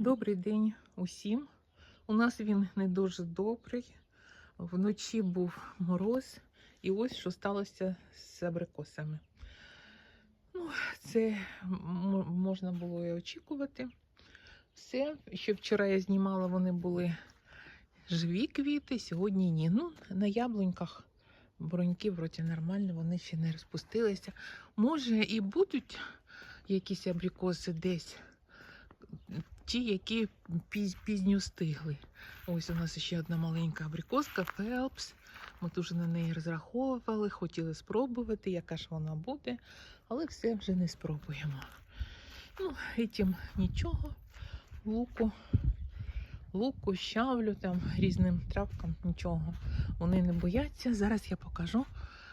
Добрий день усім. У нас він не дуже добрий. Вночі був мороз, і ось що сталося з абрикосами. Ну, це можна було і очікувати. Все, що вчора я знімала, вони були живі квіти, сьогодні ні. Ну, на яблуньках броньки вроді нормально, вони ще не розпустилися. Може, і будуть якісь абрикоси десь ті, які піз, пізньо стигли. Ось у нас ще одна маленька абрикоска Фелпс. Ми дуже на неї розраховували, хотіли спробувати, яка ж вона буде, але все вже не спробуємо. Ну, і тим нічого. Луку, луку, щавлю, там різним травкам, нічого. Вони не бояться. Зараз я покажу,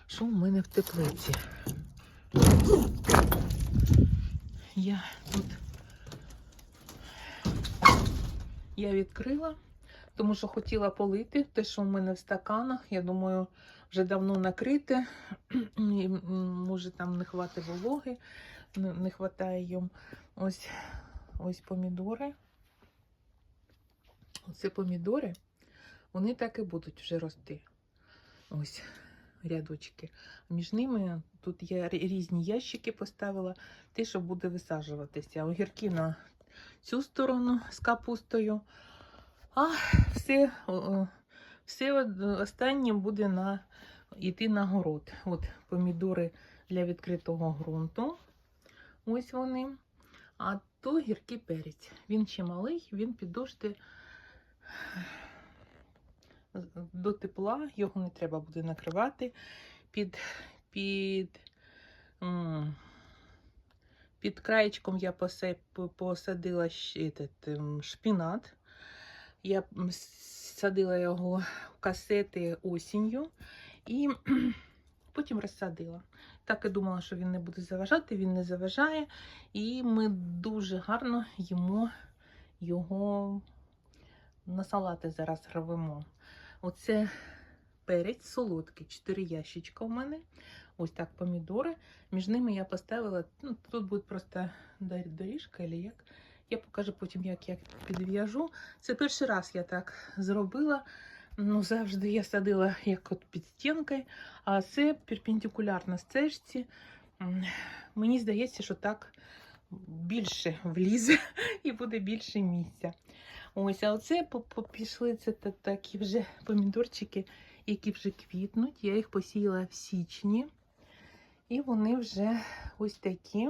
що в мене в теплиці. Я тут я відкрила, тому що хотіла полити те, що в мене в стаканах. Я думаю, вже давно накрите. І, може там не хватить вологи, не, хватає їм. Ось, ось помідори. Оце помідори, вони так і будуть вже рости. Ось рядочки. Між ними тут я різні ящики поставила, те, що буде висаджуватися. Огірки на цю сторону з капустою. А все, все останнє буде на, йти на город. От помідори для відкритого ґрунту. Ось вони. А то гіркий перець. Він ще малий, він підожде до тепла, його не треба буде накривати. Під, під, під краєчком я посадила ем, шпінат. Я садила його в касети осінню і потім розсадила. Так і думала, що він не буде заважати, він не заважає. І ми дуже гарно їмо його на салати зараз робимо. Оце перець солодкий, 4 ящичка у мене. Ось так помідори. Між ними я поставила, ну, тут буде просто доріжка, або як. Я покажу потім, як я підв'яжу. Це перший раз я так зробила. Ну, завжди я садила як от під стінкою, а це перпендикулярно стежці. Мені здається, що так більше влізе і буде більше місця. Ось, а оце пішли це такі вже помідорчики, які вже квітнуть. Я їх посіяла в січні. І вони вже ось такі.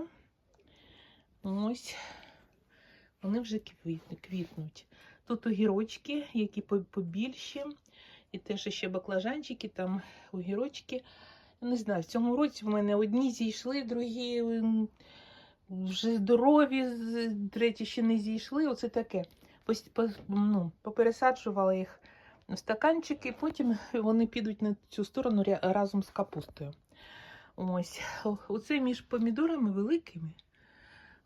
Ось вони вже квітнуть. Тут огірочки, які по- побільші. І теж ще баклажанчики, там огірочки. Не знаю, в цьому році в мене одні зійшли, другі вже здорові, треті ще не зійшли. Оце таке. Ну, попересаджувала їх в стаканчики, потім вони підуть на цю сторону разом з капустою. Ось, оце між помідорами великими.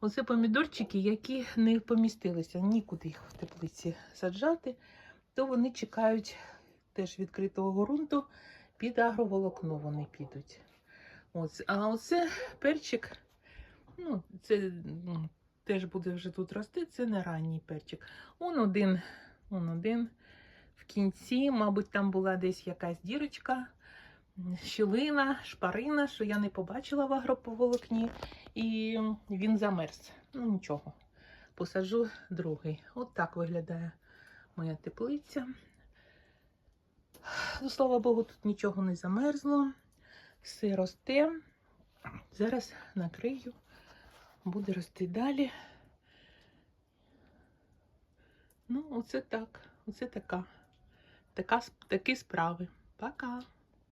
Оце помідорчики, які не помістилися, нікуди їх в теплиці саджати, то вони чекають теж відкритого ґрунту, під агроволокно вони підуть. Ось. А оце перчик, ну, це м, теж буде вже тут рости, це не ранній перчик. Он один, он один в кінці, мабуть, там була десь якась дірочка, щілина, шпарина, що я не побачила в агроповолокні, і він замерз. Ну нічого. Посаджу другий. От так виглядає моя теплиця. Ну, слава Богу, тут нічого не замерзло. Все росте. Зараз накрию, буде рости далі. Ну, оце так. Оце така. така такі справи. Пока.